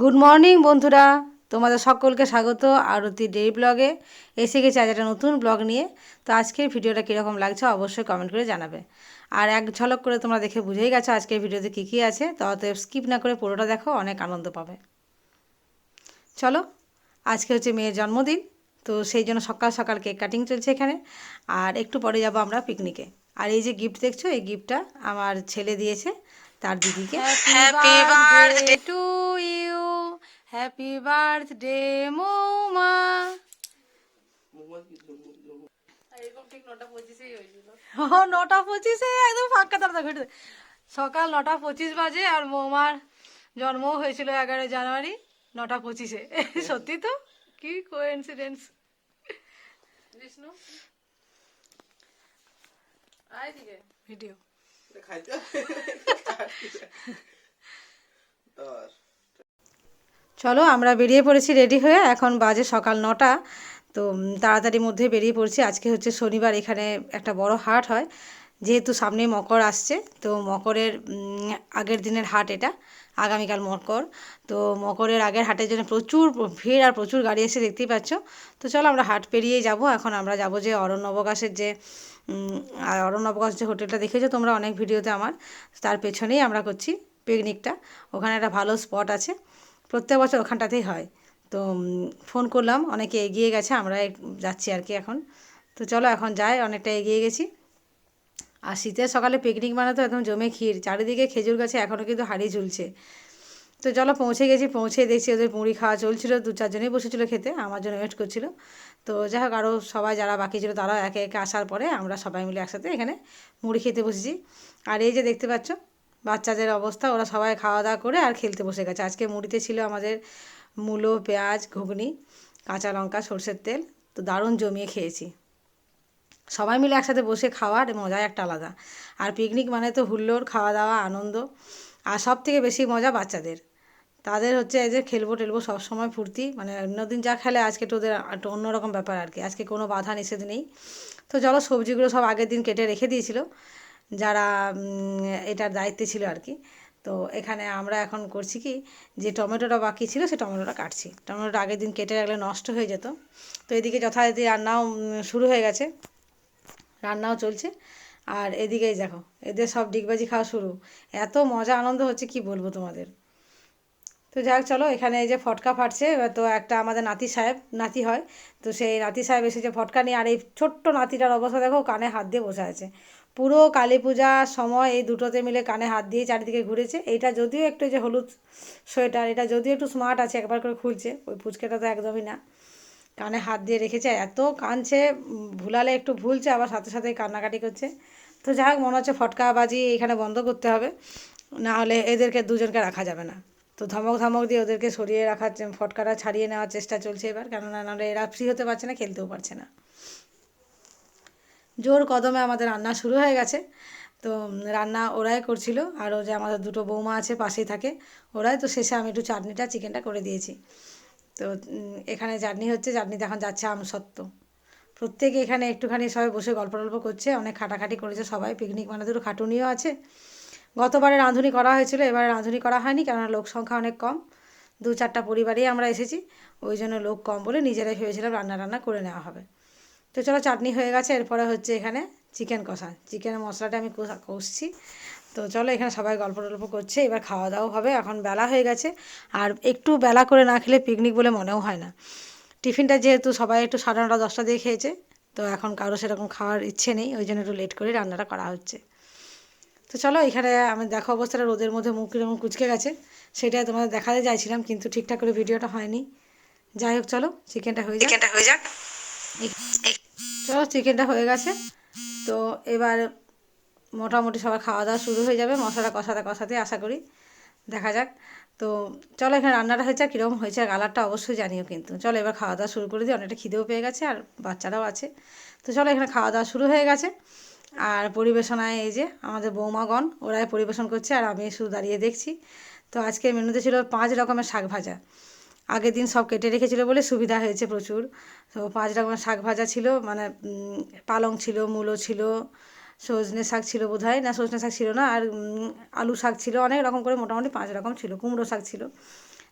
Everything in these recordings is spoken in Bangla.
গুড মর্নিং বন্ধুরা। তোমাদের সকলকে স্বাগত আরতি ডে ব্লগে এসে গেছে আজ একটা নতুন ব্লগ নিয়ে। তো আজকের ভিডিওটা কীরকম লাগছে অবশ্যই কমেন্ট করে জানাবে। আর এক ঝলক করে তোমরা দেখে বুঝেই গেছো আজকের ভিডিওতে কী কী আছে। তো অতএব স্কিপ না করে পুরোটা দেখো, অনেক আনন্দ পাবে। চলো, আজকে হচ্ছে মেয়ের জন্মদিন। তো সেই জন্য সকাল সকাল কেক কাটিং চলছে এখানে। আর একটু পরে যাব আমরা পিকনিকে আর এই যে গিফট দেখছ, এই গিফটটা আমার ছেলে দিয়েছে। তার দিদিকে। Happy birthday to you happy birthday Mouma ও নটা পঁচিশে একদম ফাঁকা ঘটে সকাল নটা পঁচিশ বাজে আর মৌমার জন্ম হয়েছিল এগারোই জানুয়ারি নটা পঁচিশে। সত্যি তো? কি কোইন্সিডেন্স বিষ্ণু ভিডিও চলো, আমরা বেরিয়ে পড়েছি রেডি হয়ে। এখন বাজে সকাল নটা। তো তাড়াতাড়ি মধ্যে বেরিয়ে পড়ছি। আজকে হচ্ছে শনিবার, এখানে একটা বড় হাট হয়। যেহেতু সামনে মকর আসছে, তো মকরের আগের দিনের হাট এটা। আগামীকাল মকর। তো মকরের আগের হাটের জন্য প্রচুর ভিড় আর প্রচুর গাড়ি এসে দেখতেই পাচ্ছ। তো চলো আমরা হাট পেরিয়েই যাব। এখন আমরা যাব যে অরণ্য অবকাশের যে আর অরণ্য অবকাশ যে হোটেলটা দেখেছ তোমরা অনেক ভিডিওতে আমার। তার পেছনেই আমরা করছি পিকনিকটা ওখানে একটা ভালো স্পট আছে। প্রত্যেক বছর ওখানটাতেই হয়। তো ফোন করলাম। অনেকে এগিয়ে গেছে। আমরা যাচ্ছি আর কি এখন। তো চলো এখন যাই। অনেকটা এগিয়ে গেছি। আর শীতের সকালে পিকনিক মানে তো একদম জমে ক্ষীর। চারিদিকে খেজুর গাছে এখনও কিন্তু হাড়ি ঝুলছে। তো চলো পৌঁছে গেছি পৌঁছে দেখছি ওদের মুড়ি খাওয়া চলছিল, দু চারজনেই বসেছিল খেতে, আমার জন্য ওয়েট করছিল। তো যাই হোক আরও সবাই যারা বাকি ছিল তারাও একে একে আসার পরে আমরা সবাই মিলে একসাথে এখানে মুড়ি খেতে বসেছি। আর এই যে দেখতে পাচ্ছ, বাচ্চাদের অবস্থা, ওরা সবাই খাওয়া দাওয়া করে আর খেলতে বসে গেছে। আজকে মুড়িতে ছিল আমাদের মূলো, পেঁয়াজ, ঘুগনি, কাঁচা লঙ্কা, সর্ষের তেল। তো দারুণ জমিয়ে খেয়েছি। সবাই মিলে একসাথে বসে খাওয়ার মজাই একটা আলাদা। আর পিকনিক মানে তো হুল্লোড় খাওয়া দাওয়া আনন্দ, আর সব থেকে বেশি মজা বাচ্চাদের। তাদের হচ্ছে এই যে খেলব টেলবো সবসময় ফুর্তি মানে অন্যদিন যা খেলে আজকে তো ওদের একটা অন্যরকম ব্যাপার আর কি। আজকে কোনো বাধা নিষেধ নেই। তো চলো সবজিগুলো সব আগের দিন কেটে রেখে দিয়েছিল, যারা এটার দায়িত্বে ছিল আর কি। তো এখানে আমরা এখন করছি কি, যে টমেটোটা বাকি ছিল সে টমেটোটা কাটছি। টমেটোটা আগের দিন কেটে রাখলে নষ্ট হয়ে যেত। তো এদিকে যথারীতি রান্নাও শুরু হয়ে গেছে। রান্নাও চলছে। আর এদিকেই দেখো, এদের সব ডিগবাজি খাওয়া শুরু। এত মজা, আনন্দ হচ্ছে, কি বলব তোমাদের? তো যাই হোক, চলো, এখানে এই যে ফটকা ফাটছে তো একটা আমাদের নাতি সাহেব, নাতি হয়, তো সেই নাতি সাহেব এসে যে ফটকা নিয়ে, আর এই ছোট্ট নাতিটার অবস্থা দেখো, কানে হাত দিয়ে বসে আছে। পুরো কালী পূজার সময় এই দুটোতে মিলে কানে হাত দিয়ে চারিদিকে ঘুরেছে। এইটা যদিও একটু যে হলুদ সোয়েটার, এটা যদিও একটু স্মার্ট আছে, একবার করে খুলছে, ওই পুচকেটা তো একদমই না। কানে হাত দিয়ে রেখেছে এত কাঁদছে ভুলালে একটু ভুলছে, আবার সাথে সাথে কান্নাকাটি করছে। তো যাই হোক, মনে হচ্ছে ফটকাবাজি এখানে বন্ধ করতে হবে, না হলে এদেরকে দুজনকে রাখা যাবে না। তো ধমক ধমক দিয়ে ওদেরকে সরিয়ে রাখার ফটকাটা ছাড়িয়ে নেওয়ার চেষ্টা চলছে এবার, কেননা নাহলে এরা ফ্রি হতে পারছে না, খেলতেও পারছে না। জোর কদমে আমাদের রান্না শুরু হয়ে গেছে। তো রান্না ওরাই করছিল আরও যে আমাদের দুটো বৌমা আছে, পাশেই থাকে, ওরাই তো শেষে আমি একটু চাটনিটা চিকেনটা করে দিয়েছি। তো এখানে জার্নি হচ্ছে চাটনিতে এখন যাচ্ছে আমসত্ত্ব। প্রত্যেকে এখানে একটুখানি সবাই বসে গল্প টল্প করছে, অনেক খাটাখাটি করেছে সবাই পিকনিক মানে দুটো খাটুনিও আছে। গতবারে রাঁধুনি করা হয়েছিল, এবারে রাঁধুনি করা হয়নি, কেননা লোক সংখ্যা অনেক কম। দু চারটা পরিবারেই আমরা এসেছি, ওই জন্য লোক কম বলে নিজেরাই ভেবেছিলাম রান্না রান্না করে নেওয়া হবে। তো চলো চাটনি হয়ে গেছে, এরপরে হচ্ছে এখানে চিকেন কষা। চিকেনের মশলাটা আমি কষা- কষছি। তো চলো এখানে সবাই গল্প টল্প করছে এবার খাওয়া দাওয়া হবে এখন বেলা হয়ে গেছে। আর একটু বেলা করে না খেলে পিকনিক বলে মনেও হয় না। টিফিনটা যেহেতু সবাই একটু সাড়ে নটা দশটা দিয়ে খেয়েছে তো এখন কারও সেরকম খাওয়ার ইচ্ছে নেই ওই জন্য একটু লেট করে রান্নাটা করা হচ্ছে। তো চলো এখানে আমি দেখো অবস্থাটা রোদের মধ্যে মুখ কীরকম কুচকে গেছে সেটাই তোমাদের দেখাতে চাইছিলাম কিন্তু ঠিকঠাক করে ভিডিওটা হয়নি। যাই হোক চলো চিকেনটা হয়ে যাক। চিকেনটা হয়ে যাক। চলো চিকেনটা হয়ে গেছে। তো এবার মোটামুটি সবার খাওয়া দাওয়া শুরু হয়ে যাবে। মশলাটা কষাতে কষাতে আশা করি দেখা যাক। তো চলো এখানে রান্নাটা হয়েছে কীরকম হয়েছে আর কালারটা অবশ্যই জানিও কিন্তু। চলো এবার খাওয়া দাওয়া শুরু করে দিই। অনেকটা খিদেও পেয়ে গেছে আর বাচ্চারাও আছে। তো চলো এখানে খাওয়া দাওয়া শুরু হয়ে গেছে। আর পরিবেশনায় এই যে আমাদের বৌমাগণ, ওরাই পরিবেশন করছে আর আমি শুধু দাঁড়িয়ে দেখছি। তো আজকে মেনুতে ছিল পাঁচ রকমের শাক ভাজা। আগের দিন সব কেটে রেখেছিল বলে সুবিধা হয়েছে প্রচুর। তো পাঁচ রকমের শাক ভাজা ছিল মানে পালং ছিল, মূলো ছিল সজনে শাক ছিল বোধ হয় না, সজনে শাক ছিল না, আর আলু শাক ছিল, অনেক রকম করে, মোটামুটি পাঁচ রকম ছিল, কুমড়ো শাক ছিল।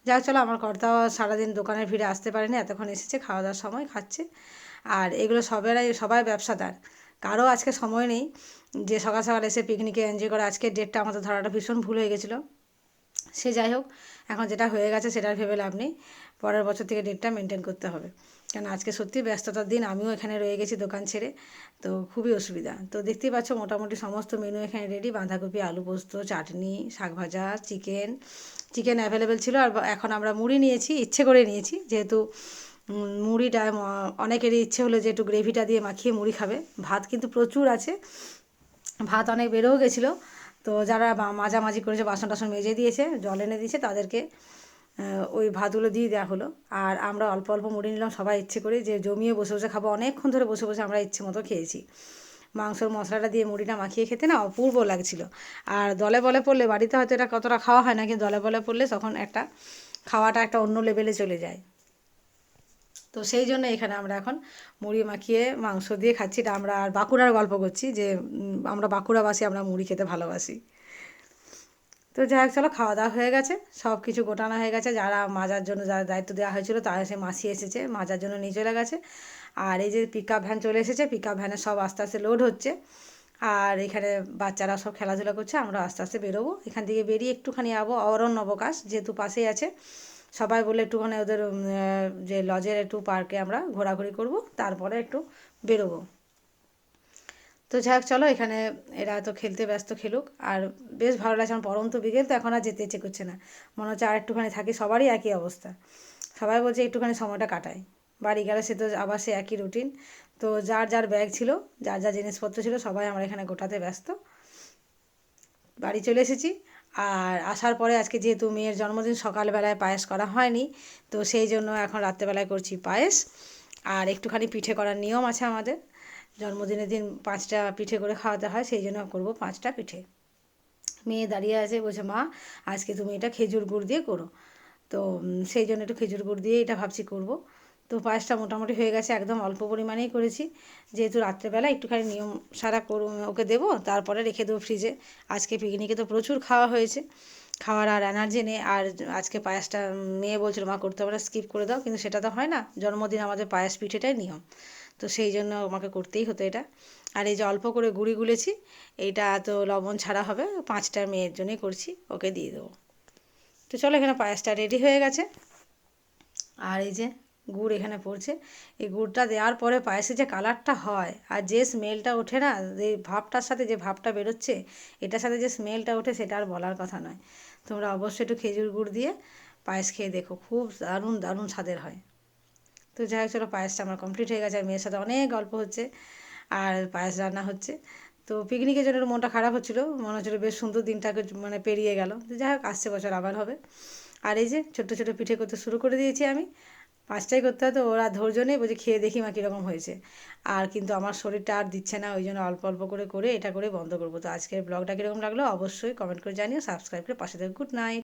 যাক চলো, আমার কর্তাও সারাদিন দোকানের ভিড়ে আসতে পারেনি, এতক্ষণ এসেছে খাওয়া দাওয়ার সময় খাচ্ছে। আর এগুলো সবেরাই, সবাই ব্যবসাদার। কারও আজকে সময় নেই, যে সকাল সকাল এসে পিকনিকে এনজয় করে, আজকে ডেটটা আমাদের ধরাটা ভীষণ ভুল হয়ে গেছিল। সে যাই হোক এখন যেটা হয়ে গেছে সেটা ভেবে লাভ নেই। পরের বছর থেকে ডেটটা মেনটেন করতে হবে। কেন আজকে সত্যি ব্যস্ততার দিন, আমিও এখানে রয়ে গেছি দোকান ছেড়ে, তো খুবই অসুবিধা। তো দেখতেই পাচ্ছ মোটামুটি সমস্ত মেনু এখানে রেডি বাঁধাকপি, আলু পোস্ত, চাটনি, শাক ভাজা চিকেন চিকেন অ্যাভেলেবেল ছিল আর এখন আমরা মুড়ি নিয়েছি, ইচ্ছে করে নিয়েছি। যেহেতু মুড়িটা অনেকেরই ইচ্ছে হলো যে একটু গ্রেভিটা দিয়ে মাখিয়ে মুড়ি খাবে। ভাত কিন্তু প্রচুর আছে। ভাত অনেক বেড়েও গেছিল। তো যারা মাঝামাঝি করেছে বাসন টাসন মেজে দিয়েছে, জল এনে দিয়েছে, তাদেরকে ওই ভাতগুলো দিয়ে দেওয়া হলো। আর আমরা অল্প অল্প মুড়ি নিলাম, সবাই ইচ্ছে করে যে জমিয়ে বসে বসে খাব, অনেকক্ষণ ধরে বসে বসে আমরা ইচ্ছে মতো খেয়েছি। মাংসর মশলাটা দিয়ে মুড়িটা মাখিয়ে খেতে না অপূর্ব লাগছিল। আর দলে বলে পড়লে, বাড়িতে হয়তো এটা কতটা খাওয়া হয় না, কিন্তু দলে বলে পড়লে তখন একটা খাওয়াটা একটা অন্য লেভেলে চলে যায়। তো সেই জন্য এখানে আমরা এখন মুড়ি মাখিয়ে মাংস দিয়ে খাচ্ছি। এটা আমরা আর বাঁকুড়ার গল্প করছি যে আমরা বাঁকুড়াবাসী আমরা মুড়ি খেতে ভালোবাসি। তো যাই হোক, চলো খাওয়া দাওয়া হয়ে গেছে। সব কিছু গোটানো হয়ে গেছে। যারা মাজার জন্য যারা দায়িত্ব দেওয়া হয়েছিল, তারা সে মাসি এসেছে, মাজার জন্য নিয়ে চলে গেছে। আর এই যে পিক ভ্যান চলে এসেছে পিক ভ্যানে সব আস্তে আস্তে লোড হচ্ছে। আর এখানে বাচ্চারা সব খেলাধুলা করছে, আমরা আস্তে আস্তে বেরোবো। এখান থেকে বেরিয়ে একটুখানি যাব অরণ্য অবকাশ যেহেতু পাশেই আছে। সবাই বলে একটুখানি ওদের যে লজের একটু পার্কে আমরা ঘোরাঘুরি করব, তারপরে একটু বেরোবো। তো যাই হোক, চলো এখানে এরা তো খেলতে ব্যস্ত খেলুক। আর বেশ ভালো লাগছে, আমার পরন্ত বিকেল, তো এখন আর যেতে ইচ্ছে করছে না। মনে হচ্ছে আর একটুখানি থাকি, সবারই একই অবস্থা। সবাই বলছে একটুখানি সময়টা কাটায় বাড়ি গেলে সে তো আবার সে একই রুটিন তো যার যার ব্যাগ ছিল, যার যার জিনিসপত্র ছিল, সবাই আমরা এখানে গোটাতে ব্যস্ত। বাড়ি চলে এসেছি। আর আসার পরে আজকে যেহেতু মেয়ের জন্মদিন, সকালবেলায় পায়েস করা হয়নি, তো সেই জন্য এখন রাত্রেবেলায় করছি পায়েস। আর একটুখানি পিঠে করার নিয়ম আছে আমাদের। জন্মদিনের দিন পাঁচটা পিঠে করে খাওয়াতে হয়, সেই জন্য করব পাঁচটা পিঠে। মেয়ে দাঁড়িয়ে আছে, বলছে, মা, আজকে তুমি এটা খেজুর গুড় দিয়ে করো। তো সেই জন্য একটু খেজুর গুড় দিয়ে এটা ভাবছি করব। তো পায়েসটা মোটামুটি হয়ে গেছে, একদম অল্প পরিমাণেই করেছি। যেহেতু রাত্রেবেলা একটুখানি নিয়ম সারা ওকে দেবো, তারপরে রেখে দেবো ফ্রিজে আজকে পিকনিকে তো প্রচুর খাওয়া হয়েছে। খাওয়ার আর এনার্জি নেই, আর আজকে পায়েসটা মেয়ে বলছিল, মা, করতে পারে স্কিপ করে দাও। কিন্তু সেটা তো হয় না, জন্মদিন আমাদের পায়েস পিঠেটাই নিয়ম। তো সেই জন্য আমাকে করতেই হতো এটা। আর এই যে অল্প করে গুড়ি গুলেছি, এইটা তো লবণ ছাড়া হবে, পাঁচটা মেয়ের জন্যই করছি, ওকে দিয়ে দেবো। তো চলো এখানে পায়েসটা রেডি হয়ে গেছে। আর এই যে গুড় এখানে পড়ছে। এই গুড়টা দেওয়ার পরে পায়েসে যে কালারটা হয় আর যে স্মেলটা ওঠে না, যে ভাবটার সাথে যে ভাবটা বেরোচ্ছে, এটার সাথে যে স্মেলটা ওঠে সেটা আর বলার কথা নয়। তোমরা অবশ্যই একটু খেজুর গুড় দিয়ে পায়েস খেয়ে দেখো, খুব দারুণ দারুণ স্বাদের হয়। তো যাই হোক, চলো পায়েসটা আমার কমপ্লিট হয়ে গেছে। আর মেয়ের সাথে অনেক গল্প হচ্ছে আর পায়েস রান্না হচ্ছে। তো পিকনিকের জন্য মনটা খারাপ হচ্ছিল, মনে হচ্ছিল বেশ সুন্দর দিনটাকে মানে পেরিয়ে গেল। যাই হোক, আসছে বছর, আবার হবে। আর এই যে ছোট্টো ছোটো পিঠে করতে শুরু করে দিয়েছি আমি। পাঁচটাই করতে হতো ওরা ধৈর্য নেই, বলছে খেয়ে দেখি মা কীরকম হয়েছে। আর কিন্তু আমার শরীরটা আর দিচ্ছে না, ওই জন্য অল্প অল্প করে করে এটা করে বন্ধ করব। তো আজকের ব্লগটা কীরকম লাগল অবশ্যই কমেন্ট করে জানিও সাবস্ক্রাইব করে পাশে থেকে গুড নাইট